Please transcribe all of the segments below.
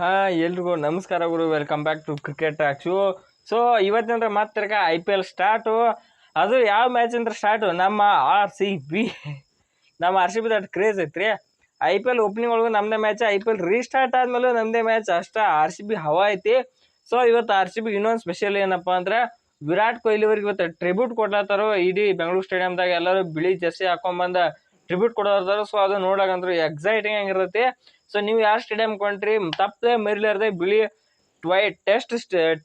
ಹಾ, ಎಲ್ರಿಗೂ ನಮಸ್ಕಾರ ಗುರು. ವೆಲ್ಕಮ್ ಬ್ಯಾಕ್ ಟು ಕ್ರಿಕೆಟ್ ಆಕ್ಚು ಸೊ ಇವತ್ತಿನ ಮತ್ತೆ ಐ ಪಿ ಎಲ್ ಸ್ಟಾರ್ಟು ಅದು ಯಾವ ಮ್ಯಾಚ್ ಅಂದ್ರೆ ಸ್ಟಾರ್ಟು ನಮ್ಮ ಆರ್ ಸಿ ಬಿ ನಮ್ಮ R C B that craze ಐತ್ರಿ. ಐ ಪಿ ಎಲ್ ಓಪನಿಂಗ್ ಒಳಗೂ ನಮ್ಮದೇ match I P L restart ಆದ್ಮೇಲೆ ನಮ್ಮದೇ ಮ್ಯಾಚ್ ಅಷ್ಟೇ ಆರ್ ಸಿ ಬಿ ಹವಾ ಐತಿ. ಸೊ ಇವತ್ತು ಆರ್ ಸಿ ಬಿ ಇನ್ನೊಂದು ಸ್ಪೆಷಲ್ ಏನಪ್ಪ ಅಂದ್ರೆ ವಿರಾಟ್ ಕೊಹ್ಲಿ ಅವ್ರಿಗೆ ಇವತ್ತು ಟ್ರಿಬ್ಯೂಟ್ ಕೊಡ್ಲತ್ತಾರೋ, ಇಡೀ ಬೆಂಗಳೂರು ಸ್ಟೇಡಿಯಮ್ದಾಗ ಎಲ್ಲರೂ ಬಿಳಿ ಜರ್ಸಿ ಹಾಕೊಂಬಂದು ಟ್ರಿಬ್ಯೂಟ್ ಕೊಡೋದಾರ ಸೊ ಅದು ನೋಡಕಂದ್ರು ಎಕ್ಸೈಟಿಂಗ್ ಆಗಿರ್ತೈತಿ. ಸೊ ನೀವು ಯಾರು ಸ್ಟೇಡಿಯಂ ಕೊಂಡ್ರಿ? ತಪ್ಪದೆ ಮರಿಲಾರ್ದೆ ಬಿಳಿ ಟ್ವೈ ಟೆಸ್ಟ್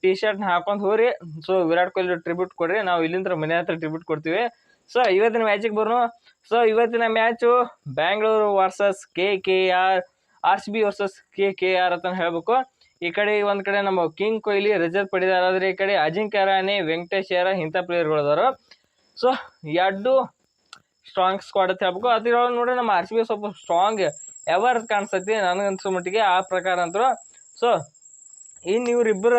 ಟಿ ಶರ್ಟ್ ಹಾಕೊಂಡ್ ಹೋಗ್ರಿ. ಸೊ ವಿರಾಟ್ ಕೊಹ್ಲಿ ಟ್ರಿಬ್ಯೂಟ್ ಕೊಡ್ರಿ. ನಾವು ಇಲ್ಲಿಂದ ಮನೆ ಹತ್ರ ಟ್ರಿಬ್ಯೂಟ್ ಕೊಡ್ತೀವಿ. ಸೊ ಇವತ್ತಿನ ಮ್ಯಾಚಿಗೆ ಬರೋಣ ಸೊ ಇವತ್ತಿನ match Bangalore versus K K R R C B versus K K R ಅಂತ ಹೇಳ್ಬೇಕು. ಈ ಕಡೆ ಒಂದು ಕಡೆ ನಮ್ಮ ಕಿಂಗ್ ಕೊಹ್ಲಿ ರಜತ್ ಪಡೆದಾರಾದ್ರೆ ಈ ಕಡೆ ಅಜಿಂಕ್ಯ ರಾಣಿ, ವೆಂಕಟೇಶ್ ಯಾರ ಇಂಥ ಪ್ಲೇಯರ್ಗಳು ಅದಾರು. ಸೊ ಎರಡು ಸ್ಟ್ರಾಂಗ್ ಸ್ಕ್ವಾಡ್ ಅಂತ ಹೇಳ್ಬೇಕು. ಅದ್ರೊಳಗೆ ನೋಡಿ ನಮ್ಮ ಆರ್ ಸಿ ಬಿ ಸ್ವಲ್ಪ ಸ್ಟ್ರಾಂಗ್ ಎವರ್ ಕಾಣಿಸ್ತೈತಿ ನನಗನ್ಸೋ ಮಟ್ಟಿಗೆ ಆ ಪ್ರಕಾರ ಅಂತರು ಸೊ ಇನ್ನು ಇವ್ರಿಬ್ಬರ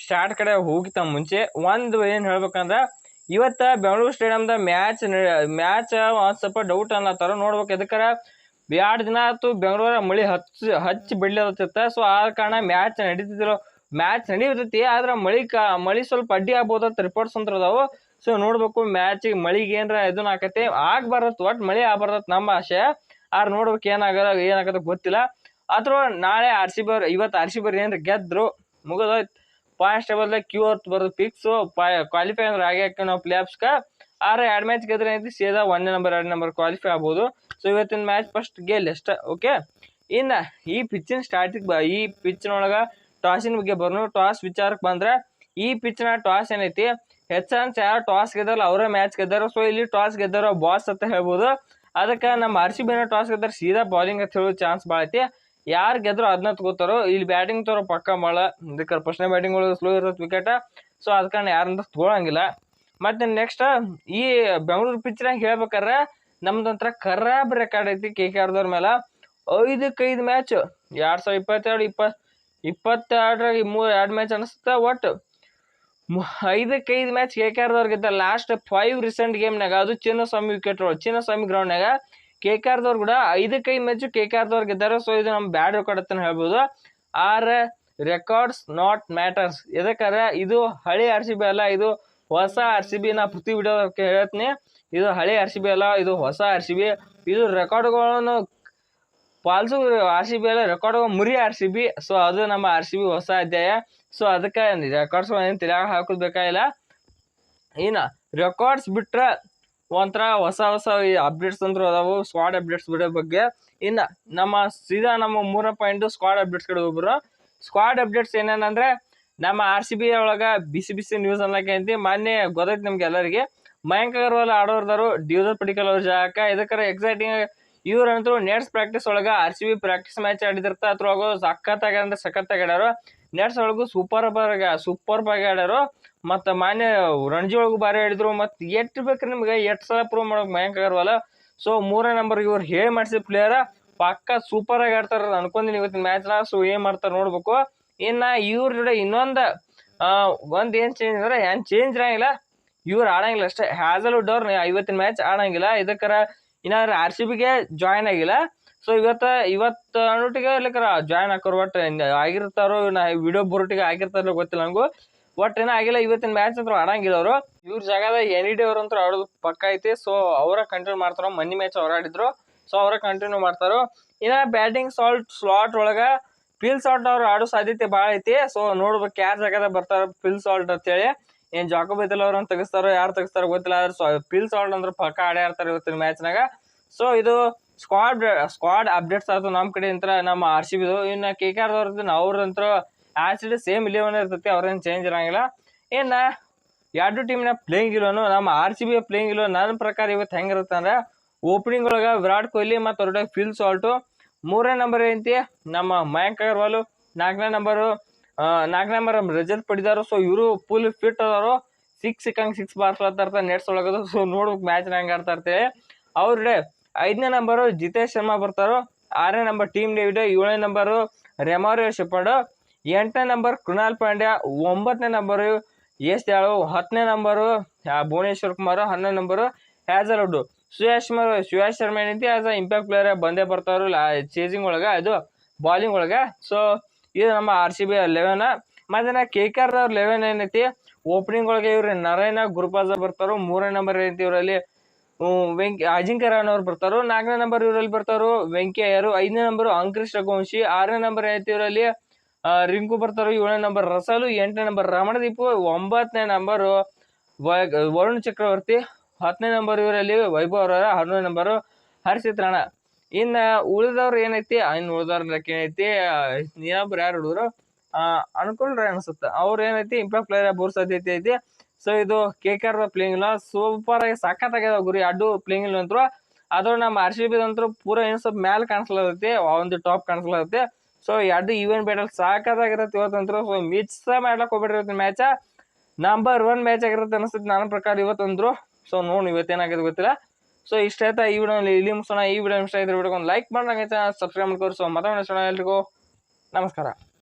ಸ್ಟಾರ್ಟ್ ಕಡೆ ಹೋಗಿತ್ತ ಮುಂಚೆ ಒಂದು ಏನು ಹೇಳ್ಬೇಕಂದ್ರೆ ಇವತ್ತು ಬೆಂಗಳೂರು ಸ್ಟೇಡಿಯಮ್ದ ಮ್ಯಾಚ್ ಮ್ಯಾಚ್ ಒಂದು ಸ್ವಲ್ಪ ಡೌಟ್ ಅನ್ನತ್ತಾರ ನೋಡ್ಬೇಕು ಎದಕ್ಕಾರ? ಎರಡು ದಿನ ಆಯ್ತು, ಬೆಂಗಳೂರ ಮಳಿ ಹಚ್ಚಿ ಹಚ್ಚಿ ಬಿಡ್ಲಿರತ್ತ ಸೊ ಆ ಕಾರಣ ಮ್ಯಾಚ್ ನಡೀತಿದ್ರು ಮ್ಯಾಚ್ ನಡೀತೈತಿ ಆದ್ರೆ ಮಳಿ ಕಾ, ಮಳಿ ಸ್ವಲ್ಪ ಅಡ್ಡಿ ಆಗ್ಬೋದಂತ ರಿಪೋರ್ಟ್ಸ್ ಅಂತ ಅದಾವು ಸೊ ನೋಡ್ಬೇಕು ಮ್ಯಾಚಿಗೆ ಮಳಿಗೆ ಏನ್ರ ಇದನ್ನ ಆಕತಿ ಒಟ್ಟು ಮಳಿ ಆಗ್ಬಾರ್ದತ್ ನಮ್ಮ ಆಶೆ. ಆರ್ ನೋಡ್ಬೇಕು ಏನಾಗದ ಏನಾಗತ್ತ ಗೊತ್ತಿಲ್ಲ. ಅಥವಾ ನಾಳೆ ಆರ್ ಸಿ ಬರ್ ಇವತ್ತು ಆರ್ ಸಿ ಬರ್ ಏನ್ರ ಗೆದ್ರು, ಮುಗಿದೋಯ್ತು. ಪಾಯಿಂಟ್ಸ್ ಟೇಬಲ್ ಕ್ಯೂ ಹೊತ್ತು ಬರೋದು ಫಿಕ್ಸ್ ಕ್ವಾಲಿಫೈ ಅಂದ್ರೆ ಹಾಗೆ ಹಾಕಿ ನಾವು ಪ್ಲೇಆಫ್ಸ್ಗ ಆದ್ರೆ ಎರಡು ಮ್ಯಾಚ್ ಗೆದ್ರೆ ಏನೈತಿ, ಸೇದಾ ಒಂದೇ ನಂಬರ್ ಎರಡು ನಂಬರ್ ಕ್ವಾಲಿಫೈ ಆಗ್ಬೋದು. ಸೊ ಇವತ್ತಿನ ಮ್ಯಾಚ್ ಫಸ್ಟ್ ಗೆಲ್ಲಿ ಅಷ್ಟ ಓಕೆ ಇನ್ನು ಈ ಪಿಚ್ಚಿನ ಸ್ಟಾರ್ಟಿಂಗ್ ಈ ಪಿಚ್ನೊಳಗ ಟಾಸಿನ ಬಗ್ಗೆ ಬರ್ನು. ಟಾಸ್ ವಿಚಾರಕ್ಕೆ ಬಂದ್ರೆ, ಈ ಪಿಚ್ನ ಟಾಸ್ ಏನೈತಿ ಹೆಚ್ಚಾನ್ಸ್ ಯಾರು ಟಾಸ್ ಗೆದ್ದಾರಲ್ಲ ಅವರೇ ಮ್ಯಾಚ್ ಗೆದ್ದಾರ ಸೊ ಇಲ್ಲಿ ಟಾಸ್ ಗೆದ್ದಾರ ಬಾಸ್ ಅಂತ ಹೇಳ್ಬೋದು. ಅದಕ್ಕೆ ನಮ್ಮ ಆರ್ ಸಿ ಬಿನ ಟಾಸ್ ಗೆದ್ದಾರ ಸೀದಾ ಬಾಲಿಂಗ್ ಅಂತ ಹೇಳೋ ಚಾನ್ಸ್ ಭಾಳ ಐತಿ. ಯಾರು ಗೆದ್ರು ಅದನ್ನ ತಗೋತಾರೋ, ಇಲ್ಲಿ ಬ್ಯಾಟಿಂಗ್ ತೋರೋ ಪಕ್ಕ ಭಾಳ ಇದಕ್ಕೆ ಫಸ್ಟ್ನೇ ಬ್ಯಾಟಿಂಗ್ ಒಳಗೆ ಸ್ಲೋ ಇರುತ್ತೆ ವಿಕೆಟ್ ಸೊ ಅದ ಕಾರಣ ಯಾರಂತ ತಗೊಳಂಗಿಲ್ಲ. ಮತ್ತೆ ನೆಕ್ಸ್ಟ್ ಈ ಬೆಂಗಳೂರು ಪಿಚ್ನಾಗ ಹೇಳ್ಬೇಕಾರೆ ನಮ್ದಂತ್ರ ಕರಾಬ್ ರೆಕಾರ್ಡ್ ಐತಿ ಕೆ ಕೆ ಆರ್ದವ್ರ ಮೇಲೆ ಐದಕ್ಕೆ ಐದು ಮ್ಯಾಚ್ ಎರಡು ಸಾವಿರದ ಇಪ್ಪತ್ತೆರಡು ಇಪ್ಪ ಇಪ್ಪತ್ತೆರಡರಾಗ ಮೂರು ಎರಡು ಮ್ಯಾಚ್ ಅನಿಸುತ್ತೆ ಒಟ್ಟು ಐದಕ್ಕೆ ಐದು ಮ್ಯಾಚ್ ಕೆ ಕೆ ಆರ್ದವ್ರು ಗೆದ್ದ ಲಾಸ್ಟ್ ಫೈವ್ ರೀಸೆಂಟ್ ಗೇಮ್ನಾಗ ಅದು ಚಿನ್ನಸ್ವಾಮಿ ವಿಕೆಟ್ ಚಿನ್ನಸ್ವಾಮಿ ಗ್ರೌಂಡ್ನಾಗ ಕೆ ಕೆ ಆರ್ದವ್ರು ಕೂಡ ಐದಕ್ಕೆ ಐದು ಮ್ಯಾಚ್ ಕೆ ಕೆ ಆರ್ದವ್ರು ಗೆದ್ದಾರೆ ಸೊ ಇದು ನಮ್ಮ ಬ್ಯಾಡ್ ರೆಕಾರ್ಡ್ ಅಂತ ಹೇಳ್ಬೋದು. ಆರ್ ರೆಕಾರ್ಡ್ಸ್ ನಾಟ್ ಮ್ಯಾಟರ್ಸ್ ಯಾಕಂದ್ರೆ ಇದು ಹಳೆ ಆರ್ ಸಿ ಬಿ ಅಲ್ಲ, ಇದು ಹೊಸ ಆರ್ ಸಿ ಬಿ ನಾ ಪ್ರತಿ ವಿಡಿಯೋ ಹೇಳ್ತೀನಿ. ಇದು ಹಳೆ ಆರ್ ಸಿ ಬಿ ಅಲ್ಲ, ಇದು ಹೊಸ ಆರ್ ಸಿ ಬಿ ಇದು ರೆಕಾರ್ಡ್ಗಳನ್ನು ಪಾಲ್ಸು ಆರ್ ಸಿ ಬಿ ಎಲ್ಲ ರೆಕಾರ್ಡ್ ಮುರಿ ಆರ್ ಸಿ ಬಿ ಸೊ ಅದು ನಮ್ಮ ಆರ್ ಸಿ ಬಿ ಹೊಸ ಅಧ್ಯಾಯ. ಸೊ ಅದಕ್ಕೆ ರೆಕಾರ್ಡ್ಸ್ ಏನು ತಿರ ಹಾಕೋದು ಬೇಕಾಗಿಲ್ಲ ಇನ್ನು ರೆಕಾರ್ಡ್ಸ್ ಬಿಟ್ರೆ ಒಂಥರ ಹೊಸ ಹೊಸ ಅಪ್ಡೇಟ್ಸ್ ಅಂದ್ರೆ ಅದಾವು ಸ್ಕ್ವಾಡ್ ಅಪ್ಡೇಟ್ಸ್ ಬಿಡೋ ಬಗ್ಗೆ. ಇನ್ನು ನಮ್ಮ ಸೀದಾ ನಮ್ಮ ಮೂರ ಪಾಯಿಂಟ್ ಸ್ಕ್ವಾಡ್ ಅಪ್ಡೇಟ್ಸ್ ಕಡೆ ಒಬ್ಬರು ಸ್ಕ್ವಾಡ್ ಅಪ್ಡೇಟ್ಸ್ ಏನೇನಂದ್ರೆ ನಮ್ಮ ಆರ್ ಸಿ ಬಿ ಒಳಗ ಬಿಸಿ ಬಿಸಿ ನ್ಯೂಸ್ ಅನ್ನಕ್ಕೆ ಅಂತಿ ಮೊನ್ನೆ ಗೊತ್ತೈತೆ ನಮ್ಗೆ ಎಲ್ಲರಿಗೆ ಮಯಾಂಕ್ ಅಗರ್ವಾಲ್ ಆಡೋರ್ದಾರು ಡ್ಯೂಸರ್ ಪಡಿಕಲ್ ಅವ್ರ ಜಾಗ ಇದಕ್ಕರ ಎಕ್ಸೈಟಿಂಗ್ ಇವ್ರಂತೂ ನೆಟ್ಸ್ ಪ್ರಾಕ್ಟೀಸ್ ಒಳಗ R C B practice match ಆಡಿದಿರ್ತ ಅದ್ರೊಳಗೆ ಸಖತ್ತಾಗ ಅಂದ್ರೆ ಸಖತ್ತಾಗಿ ಆಡ್ಯಾರ ನೆಟ್ಸ್ ಒಳಗು ಸೂಪರ್ ಸೂಪರ್ ಆಗಿ ಆಡ್ಯಾರು. ಮತ್ತು ಮಾನ್ಯ ರಣಜಿ ಒಳಗು ಬಾರಿ ಆಡಿದ್ರು. ಮತ್ತು ಎಷ್ಟು ಬೇಕ್ರಿ ನಿಮ್ಗೆ? ಎಷ್ಟು ಸಲ ಪ್ರೂವ್ ಮಾಡೋಕೆ ಮಯಾಂಕ್ ಅಗರ್ವಾಲ್ ಸೊ ಮೂರನೇ ನಂಬರ್ ಇವ್ರು ಹೇಳಿ ಮಾಡಿಸಿದ ಪ್ಲೇಯರ್ ಪಕ್ಕ ಸೂಪರ್ ಆಗಿ ಆಡ್ತಾರ ಅನ್ಕೊಂದಿನಿ ಇವತ್ತಿನ ಮ್ಯಾಚ್ನ ಸೊ ಏನ್ ಮಾಡ್ತಾರ ನೋಡ್ಬೇಕು. ಇನ್ನ ಇವ್ರ ಜೊತೆ ಇನ್ನೊಂದು ಒಂದು ಏನ್ ಚೇಂಜ್ ಅಂದ್ರೆ, ಏನು ಚೇಂಜ್ ಇರಂಗಿಲ್ಲ. ಇವ್ರು ಆಡಂಗಿಲ್ಲ ಅಷ್ಟೇ. ಹ್ಯಾಸಲ್ವುಡ್ ಅವ್ರ ಐವತ್ತಿನ ಮ್ಯಾಚ್ ಆಡಂಗಿಲ್ಲ. ಇದಕ್ಕರ ಇನ್ನಾರ ಆರ್ ಸಿ ಬಿಗೆ ಜಾಯ್ನ್ ಆಗಿಲ್ಲ. ಸೊ ಇವತ್ತ, ಇವತ್ತು ಅನ್ನೋಟಿಗೆ ಇಲ್ಲಕರ ಜಾಯ್ನ್ ಹಾಕೋರು ಒಟ್ಟು ಆಗಿರ್ತಾರೋ ನಾ ವಿಡಿಯೋ ಬರೋಟಿಗೆ ಆಗಿರ್ತಾರೋ ಗೊತ್ತಿಲ್ಲ ನಂಗು. ಒಟ್ಟು ಏನೋ ಆಗಿಲ್ಲ, ಇವತ್ತಿನ ಮ್ಯಾಚ್ ಅಂತೂ ಆಡಂಗಿಲ್ಲ ಅವರು. ಇವ್ರ ಜಾಗದ ಡಿ ಅವ್ರು ಅಂತೂ ಆಡೋದು ಪಕ್ಕ ಐತಿ. ಸೊ ಅವರ ಕಂಟಿನ್ಯೂ ಮಾಡ್ತಾರೋ ಮನಿ ಮ್ಯಾಚ್ ಅವ್ರು ಆಡಿದ್ರು. ಸೊ ಅವರ ಕಂಟಿನ್ಯೂ ಮಾಡ್ತಾರೋ. ಇನ್ನ ಬ್ಯಾಟಿಂಗ್ ಸಾಲ್ಟ್ ಸ್ಲಾಟ್ ಒಳಗ ಫಿಲ್ ಸಾಲ್ಟ್ ಅವ್ರು ಆಡೋ ಸಾಧ್ಯತೆ ಭಾಳ ಐತಿ. ಸೊ ನೋಡ್ಬೇಕು ಯಾರ ಜಾಗದಾಗ ಬರ್ತಾರ ಪಿಲ್ ಸಾಲ್ಟ್ ಅಂತೇಳಿ. ಏನ್ ಜಾಕೋಬ್ ಬೈತಲ್ಲ ಅವ್ರನ್ನ ತೆಗಿಸ್ತಾರೋ, ಯಾರು ತೆಗಿಸ್ತಾರೋ ಗೊತ್ತಿಲ್ಲ, ಆದ್ರೆ ಫಿಲ್ ಸಾಲ್ಟ್ ಅಂದ್ರೆ ಪಕ್ಕ ಆಡೇ ಆಡ್ತಾರೆ ಇವತ್ತಿನ ಮ್ಯಾಚ್ನಾಗ ಸೊ ಇದು ಸ್ಕ್ವಾಡ್ ಸ್ಕ್ವಾಡ್ ಅಪ್ಡೇಟ್ಸ್ ಆಯ್ತು ನಮ್ಮ ಕಡೆ ಅಂತ ನಮ್ಮ ಆರ್ ಸಿ ಬಿದು ಇನ್ನು ಕೆ ಕೆ ಆರ್ದವ್ರದ್ದು ಅವ್ರಂತ್ರ ಆ್ಯಸಿಡ್ ಸೇಮ್ ಇಲೆವನ್ ಇರ್ತೈತಿ, ಅವ್ರೇನು ಚೇಂಜ್ ಇರಂಗಿಲ್ಲ. ಇನ್ನು ಎರಡು ಟೀಮ್ನ ಪ್ಲೇಯಿಂಗ್ ಇಲ್ಲೋನು ನಮ್ಮ ಆರ್ ಸಿ ಬಿ ಪ್ಲೇಯಿಂಗ್ ಇಲ್ಲೋ ನನ್ನ ಪ್ರಕಾರ ಇವತ್ತು ಹೆಂಗಿರುತ್ತೆ ಅಂದ್ರೆ ಓಪನಿಂಗ್ ಒಳಗೆ ವಿರಾಟ್ ಕೊಹ್ಲಿ ಮತ್ತು ಅವ್ರ ಫಿಲ್ ಸಾಲ್ಟು ಮೂರನೇ ನಂಬರ್ ಏನಂತಿ ನಮ್ಮ ಮಯಾಂಕ್ ಅಗರ್ವಾಲು, ನಾಲ್ಕನೇ ನಂಬರು ನಾಲ್ಕನೇ ನಂಬರ್ ರಜತ್ ಪಡಿದಾರು ಸೊ ಇವರು ಫುಲ್ ಫಿಟ್ ಅದಾರು ಸಿಕ್ಸ್ ಸಿಕ್ಕಂಗೆ ಸಿಕ್ಸ್ ಬಾರ್ಸ್ಲತ್ತಾರ ನೆಟ್ಸ್ ಒಳಗದು ಸೊ ನೋಡ್ಬೇಕು ಮ್ಯಾಚ್ ಹೆಂಗೆ ಆಡ್ತಾ ಇರ್ತೀವಿ. ಡೇ ಐದನೇ ನಂಬರು ಜಿತೇಶ್ ಶರ್ಮಾ ಬರ್ತಾರೋ, ಆರನೇ ನಂಬರ್ ಟೀಮ್ ಡೇವಿಡ್, ಏಳನೇ ನಂಬರು ರೆಮಾರಿಯೋ ಶೆಪರ್ಡ್, ಎಂಟನೇ ನಂಬರ್ ಕೃಣಾಲ್ ಪಾಂಡ್ಯ, ಒಂಬತ್ತನೇ ನಂಬರು ಎಸ್ ಯಾಳು ಹತ್ತನೇ ನಂಬರು ಭುವನೇಶ್ವರ್ ಕುಮಾರ್, ಹನ್ನೊಂದು ನಂಬರು ಹ್ಯಾಸಲ್ವುಡ್ ಸುಯಾಶ್ ಶರ್ಮಾ ಸುಯಾಶ್ ಶರ್ಮಾ ಏನೈತಿ ಆಸ್ ಅ ಇಂಪ್ಯಾಕ್ಟ್ ಪ್ಲೇಯರ್ ಬಂದೇ ಬರ್ತಾವ್ರು ಚೇಸಿಂಗ್ ಒಳಗೆ, ಅದು ಬಾಲಿಂಗ್ ಒಳಗೆ. ಸೊ ಇದು ನಮ್ಮ ಆರ್ ಸಿ ಬಿ ಲೆವೆನ್ ಮತ್ತೆ ಕೆ ಕೆ ಆರ್ದವ್ರ ಲೆವೆನ್ ಏನೈತಿ? ಓಪನಿಂಗ್ ಒಳಗೆ ಇವ್ರು ನಾರಾಯಣ ಗುರುಪಾಜ ಬರ್ತಾರೋ. ಮೂರನೇ ನಂಬರ್ ಏನೈತಿ ಇವರಲ್ಲಿ? ವೆಂಕಿ, ಅಜಿಂಕ್ಯ ರಾಣ್ ಅವ್ರು ಬರ್ತಾರೋ. ನಾಲ್ಕನೇ ನಂಬರ್ ಇವರಲ್ಲಿ ಬರ್ತಾರೋ ವೆಂಕಯ್ಯರು ಐದನೇ ನಂಬರ್ ಅಂಕುಶ್ ರಘುವಂಶಿ. ಆರನೇ ನಂಬರ್ ಏನೈತಿ ಇವರಲ್ಲಿ? ರಿಂಕು ಬರ್ತಾರೋ. ಏಳನೇ ನಂಬರ್ ರಸಲು. ಎಂಟನೇ ನಂಬರ್ ರಮಣದೀಪು. ಒಂಬತ್ತನೇ ನಂಬರು ವರುಣ್ ಚಕ್ರವರ್ತಿ. ಹತ್ತನೇ ನಂಬರ್ ಇವರಲ್ಲಿ ವೈಭವ್ ಅವರ ಹನ್ನೊಂದು ನಂಬರು ಹರ್ಷಿತ್ ರಾಣ. ಇನ್ನ ಉಳಿದವ್ರು ಏನೈತಿ ಇನ್ನು ಉಳಿದವ್ರ ಏನೈತಿ ಇನ್ನೊಬ್ರು ಯಾರು ಹುಡುಗರು? ಅನ್ಕೊಂಡ್ರೆ ಅನ್ಸುತ್ತೆ. ಅವ್ರು ಏನೈತಿ ಇಂಪ್ಯಾಕ್ಟ್ ಪ್ಲೇಯರ್ ಬೋರ್ ಸಾಧ್ಯತೆ ಐತಿ. ಸೊ ಇದು ಕೆ ಕೆ ಆರ್ ಪ್ಲೇಯಿಂಗ್ ಇಲ್ಲ. ಸೂಪರ್ ಆಗಿ ಸಖತ್ತಾಗ್ಯದ ಗುರಿ, ಅಡ್ಡು ಪ್ಲೇಯಿಂಗ್ ಇಲ್ಲ ಅಂತರು ಅದ್ರ ನಮ್ಮ ಆರ್ ಸಿ ಬಿ ಅಂತೂ ಪೂರ ಏನು ಸ್ವಲ್ಪ ಮ್ಯಾಲ ಕಾಣಿಸ್ಲತ್ತೈತಿ ಒಂದು ಟಾಪ್ ಕಾಣಿಸ್ಲತ್ತೈತಿ ಸೊ ಎರಡು ಈವೆಂಟ್ ಬ್ಯಾಟಲ್ ಸಾಕಾಗಿರತ್ತೆ ಇವತ್ತಂತೂ. ಸೊ ಮಿಸ್ ಮಾಡ್ಲಾಕ್ ಹೋಗ್ಬಿಟ್ಟಿರತ್ತೆ ಮ್ಯಾಚ ನಂಬರ್ ಒನ್ ಮ್ಯಾಚ್ ಆಗಿರುತ್ತೆ ಅನ್ಸುತ್ತೆ ನನ್ನ ಪ್ರಕಾರ ಇವತ್ತಂದ್ರು ಸೊ ನೋಡಿ ಇವತ್ತೇನಾಗಿದೆ ಗೊತ್ತಿಲ್ಲ. ಸೊ ಇಷ್ಟ ಆಯ್ತಾ ಈ ವಿಡಿಯೋ ಇಲ್ಲಿ ಮುಗಿಸೋಣ. ಈ ವಿಡಿಯೋ ಇಷ್ಟ ಆಯ್ತು? ಒಂದು ಲೈಕ್ ಮಾಡೋಣ ಸಬ್ಸ್ಕ್ರೈಬ್ ಮಾಡ್ಕೋರಿ ಸೊ ಮಾತಾಡೋಣ ಎಲ್ರಿಗೂ ನಮಸ್ಕಾರ.